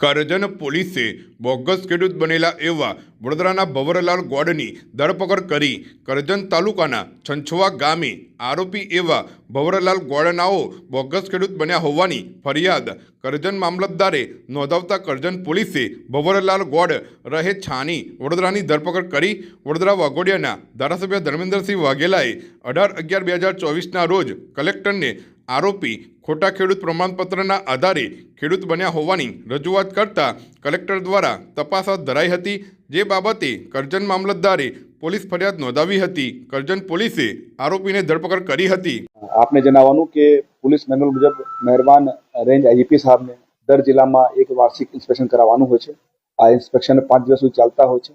કરજણ પોલીસે બોગસ ખેડૂત બનેલા એવા વડોદરાના ભવરલાલ ગોડની ધરપકડ કરી કરજણ તાલુકાના છંછવા ગામે આરોપી એવા ભવરલાલ ગોડનાઓ બોગસ ખેડૂત બન્યા હોવાની ફરિયાદ કરજણ મામલતદારે નોંધાવતા કરજણ પોલીસે ભવરલાલ ગોડ રહે છાની વડોદરાની ધરપકડ કરી વડોદરા વાઘોડિયાના ધારાસભ્ય ધર્મેન્દ્રસિંહ વાઘેલાએ અઢાર અગિયાર બે હજાર ચોવીસના રોજ કલેક્ટરને આરોપી ખોટા ખેડૂત પ્રમાણપત્રના આધારે ખેડૂત બન્યા હોવાની રજૂઆત કરતા કલેક્ટર દ્વારા તપાસ હાથ ધરાઈ હતી. જે બાબતે કરજણ મામલતદારે પોલીસ ફરિયાદ નોંધાવી હતી. કરજણ પોલીસે આરોપીને ધરપકડ કરી હતી. આપને જણાવવાનું કે પોલીસ મેન્યુઅલ મુજબ મહેરબાન રેન્જ આઈજીપી સાહેબને દર જિલ્લામાં એક વાર્ષિક ઇન્સ્પેક્શન કરાવવાનું હોય છે. આ ઇન્સ્પેક્શન પાંચ દિવસ સુધી ચાલતા હોય છે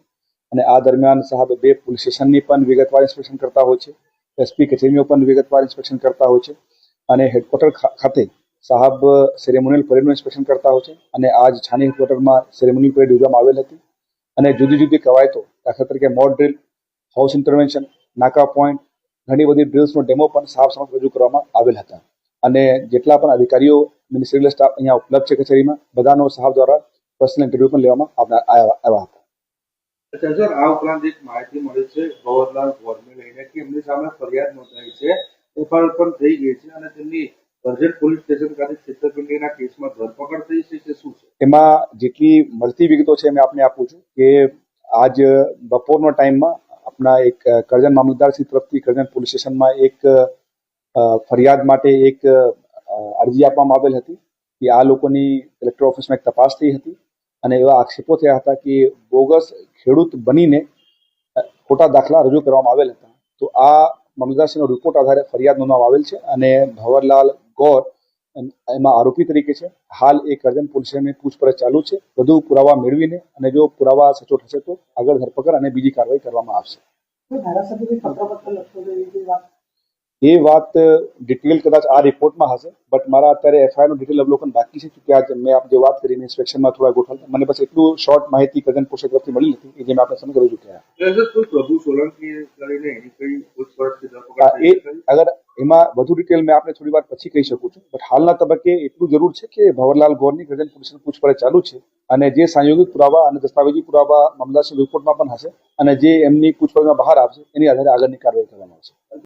અને આ દરમિયાન સાહેબ બે પોલીસ સ્ટેશનની પણ વિગતવાર ઇન્સ્પેક્શન કરતા હોય છે. એસપી કચેરીઓ પણ વિગતવાર ઇન્સ્પેક્શન કરતા હોય છે. અને હેડક્વાર્ટર ખાતે સાહેબ સેરેમોનિયલ પરેડનું ઇન્સ્પેક્શન કરતા હોય છે અને આજ છાની હેડક્વાર્ટરમાં સેરેમોનિયલ પરેડ યોજવામાં આવેલ હતી. અને જુદી જુદી કવાયતો, દાખલા તરીકે મોડ ડ્રીલ હાઉસ ઇન્ટરવેન્શન નાકા પોઈન્ટ ઘણી બધી ડ્રિલ્સનો ડેમો પણ સાફ સમક્ષ રજૂ કરવામાં આવેલ હતા. અને જેટલા પણ અધિકારીઓ મિનિસ્ટ્રીયલ સ્ટાફ અહીંયા ઉપલબ્ધ છે કચેરીમાં, બધાનો સાહેબ દ્વારા પર્સનલ ઇન્ટરવ્યુ પણ લેવામાં આવ્યા હતા. આ ઉપરાંત એક માહિતી મળી છે ભવરલાલ ગોરને લઈને કે એમની સામે ફરિયાદ નોંધાઈ છે એફઆઈઆર પણ થઈ ગઈ છે અને તેમની કરજણ પોલીસ સ્ટેશન ખાતે છેતરપિંડીના કેસમાં ધરપકડ થઈ છે કે શું છે? એમાં જેટલી મળતી વિગતો છે મેં આપને આપું છું કે આજ બપોરનો ટાઈમમાં આપણા એક કરજણ મામલતદારશ્રી તરફથી કરજણ પોલીસ સ્ટેશનમાં એક ફરિયાદ માટે એક અરજી આપવામાં આવેલ હતી કે આ લોકોની કલેક્ટર ઓફિસમાં એક તપાસ થઈ હતી અને એવા આક્ષેપો થયા હતા કે બોગસ ખેડૂત બનીને ખોટા દાખલા રજૂ કરવામાં આવેલ હતા. તો આ મામલતદારશ્રીનો રિપોર્ટ આધારે ફરિયાદ નોંધવામાં આવેલ છે અને ભવરલાલ ગોર એમાં આરોપી તરીકે છે. હાલ એ કરજણ પોલીસ સ્ટેશનની પૂછપરછ ચાલુ છે. વધુ પુરાવા મેળવીને અને જો પુરાવા સચોટ હશે તો આગળ ધરપકડ અને બીજી કાર્યવાહી કરવામાં આવશે. એ વાત ડિટેલ કદાચ આ રિપોર્ટમાં હશે બટ મારા અત્યારે એફઆઈઆરનું ડિટેલ અવલોકન બાકી છે કે આ મેં આપ જે વાત કરી ઇન્સ્પેક્શનમાં થોડા ગોઠવ મને બસ એટલું શોર્ટ માહિતી કરજણ પોલીસ તરફથી મળી હતી કે જે મેં આપણે સમજ સર કોઈ પ્રભુ સોલંકી કરીને એની કઈ અગર એમાં વધુ ડિટેલ મેં આપણે થોડી વાર પછી કહી શકું છું. બટ હાલના તબક્કે એટલું જરૂર છે કે ભવરલાલ ગોરની ગજન પોલીસની પૂછપરછ ચાલુ છે અને જે સાંયોગિક પુરાવા અને દસ્તાવેજી પુરાવા મામલાસી રિપોર્ટમાં પણ હશે અને જે એમની પૂછપરછમાં બહાર આવશે, એની આધારે આગળની કાર્યવાહી કરવામાં આવશે.